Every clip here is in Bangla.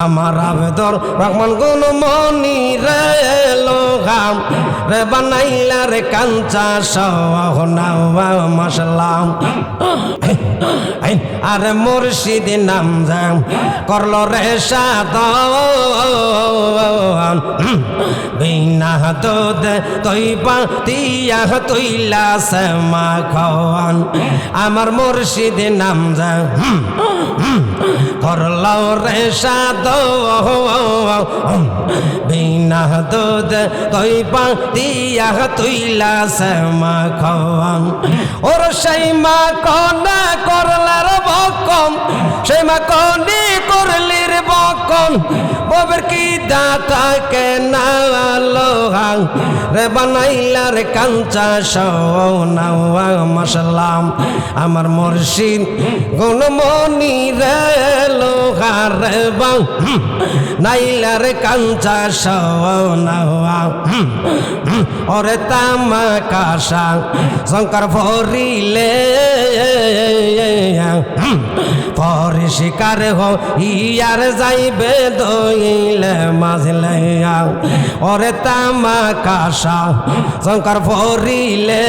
আমার আবেদর রহমান গুন মনি রে লোগাম রে বানাইলা রে কাঞ্চা সহনা মশলাম আরে মুর্শিদ নাম যাম করল রে সাদ বিনা দুধ তৈ পাতিয়া তৈলা শ্যামা খাওয়ান আমার মুর্শিদ নাম যাম করল রে সাদ দুধ তৈ পাতিয়া তুইলা শ্যামা খাওয়াং ওর সেই কনা করলার বকম সেই কনি করলির বকম কি দাতাকে না লোহাং রে বানাইলা রে কাঞ্চা সৌনাওয়া মশলাম আমার মুর্শিদ গুণমণি রে লোহার রে বাং নাইলা রে কাঞ্চা সৌনাওয়া ওরে তামা কাশা, শঙ্কর ভরিলে পরে শিকার হো ইয়ার যাইবে দইলে মাঝলে। ওরে তামা কাশা শঙ্কর ভরিলে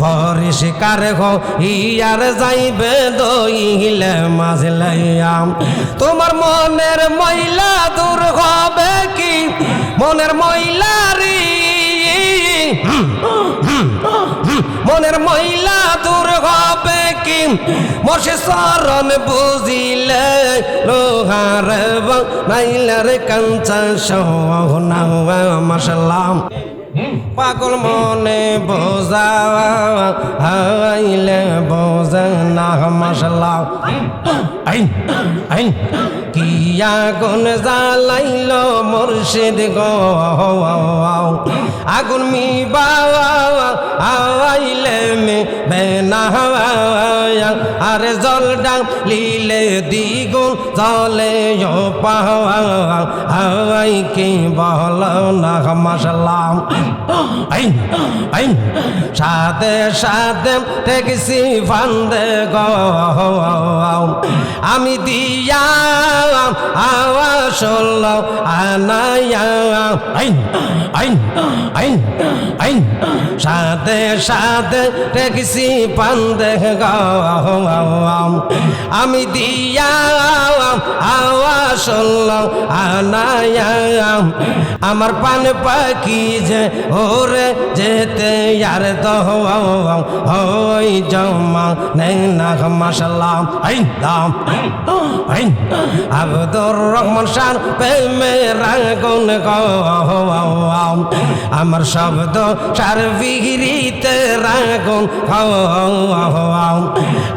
পরে শিকার হো, ইয়ার যাইবে দইলে মাঝলে তোমার মনের ময়লা দূর হবে কি? মনের ময়লারি মনের ময়লা দূর হবে কি মশে সরণ বুঝিলে, লোহার নাইলার কাঞ্চা সোনা মশলাম পাগল মনে বোঝা হাইলে বোঝা না মশলা আইন আইন। কিয়া গুন জ্বালাইল মুর্শিদ গো। আগুন মি আইলে মে বেনা আরে জল ডাং লিলে দ্বিগুণ জলে পাওয়াই কি বল না মশলাম সাথে সাথে টেকসি ফান্দে গো। আমি দিয়া সাথে সাথে টেকসি ফান্দে গো আমি দিয়া আওয়া শোল আনায়া। আমার পান পাখি যে ওরে যেতে আর তো হই জমা নেই না মশালাম আইন দাম আবদুর রহমান শান প্রেমে রাগুন আমার শব্দ সার বিগিরিতে রাগুন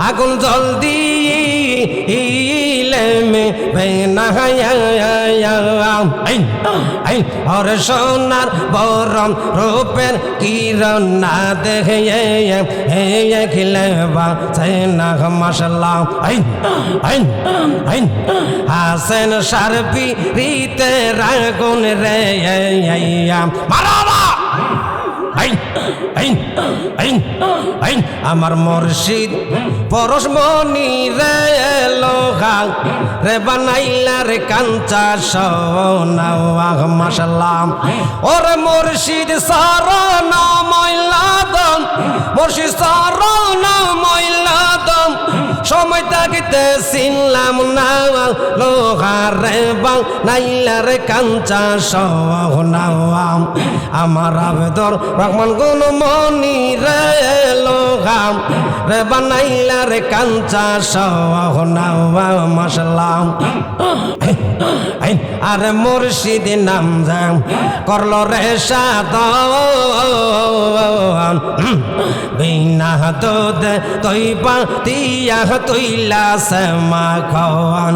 আগুন জলদি ইলেমে বেনা আইন হর সোনার বরম রূপের কিরণ না দেখে হে খিলে বা না মশলা হাসেন সারপি রীতে রাগুন রে মারাবা! আমার মুর্শিদ পরশ মনি রে লোহা রে বানাইলা রে কাঞ্চা সোনা মশলাম ওর মুর্শিদ সারণ ময়লাদম মুর্শিদ সারণ ময়লাদম সময় তাকিতে চিনলাম না লোহার বাং, নাইলা রে কাঞ্চা সোনা আমার আবেদর রহমান গুন মনি রে লোহাম রে বানাইলা রে কাঞ্চা সোনা মশলাম আরে মুর্শিদ নাম যাম করল রে সাদ বিনা দুধ তৈ পাতিয়া তৈলা শ্যামা খাওয়ান,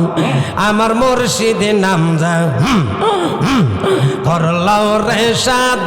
আমার মুর্শিদ নাম যাম করল রে সাদ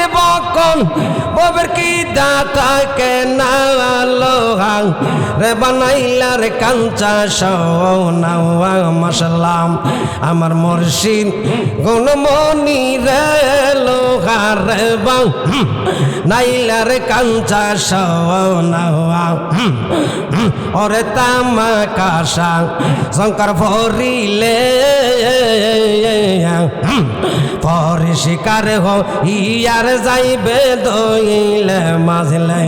করলির বকন ববের কি লোহাং? রে বানাইলা রে কাঞ্চা আমার মুর্শিদ গুণমণি রে লোহার রে নাইলা রে কাঞ্চা সোনা ওরে তামা কাশা শঙ্কর ভরিলে পরে শিকার হো ইয়ার যাইবে দইলে মাঝলে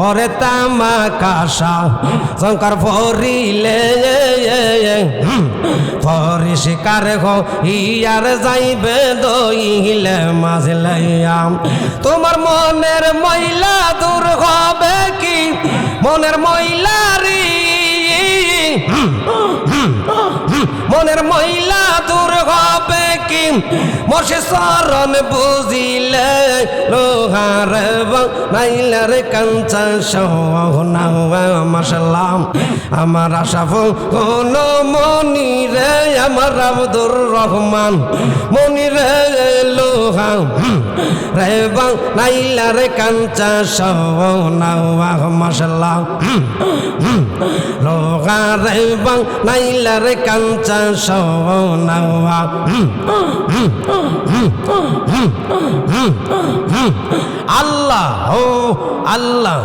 ওরে তামা কাশা শঙ্কর ভরিলে পরে শিকার হো ইয়ার যাইবে দইলে মাঝলে তোমার মনের ময়লা দূর হবে কি মনের ময়লারি মনের ময়লা দূর হবে কি মশে শরণ বুঝিলে, লোহার নাইলার কাঞ্চা সোনা মশলাম আমার আশা কোন মনি রে আমার আব্দুর রহমান। মনি রে লোহা রে নাইলার কাঞ্চা সোনা মশলাম লোহা, রে নাইলার কাঞ্চা সোনা আল্লাহ ও আল্লাহ।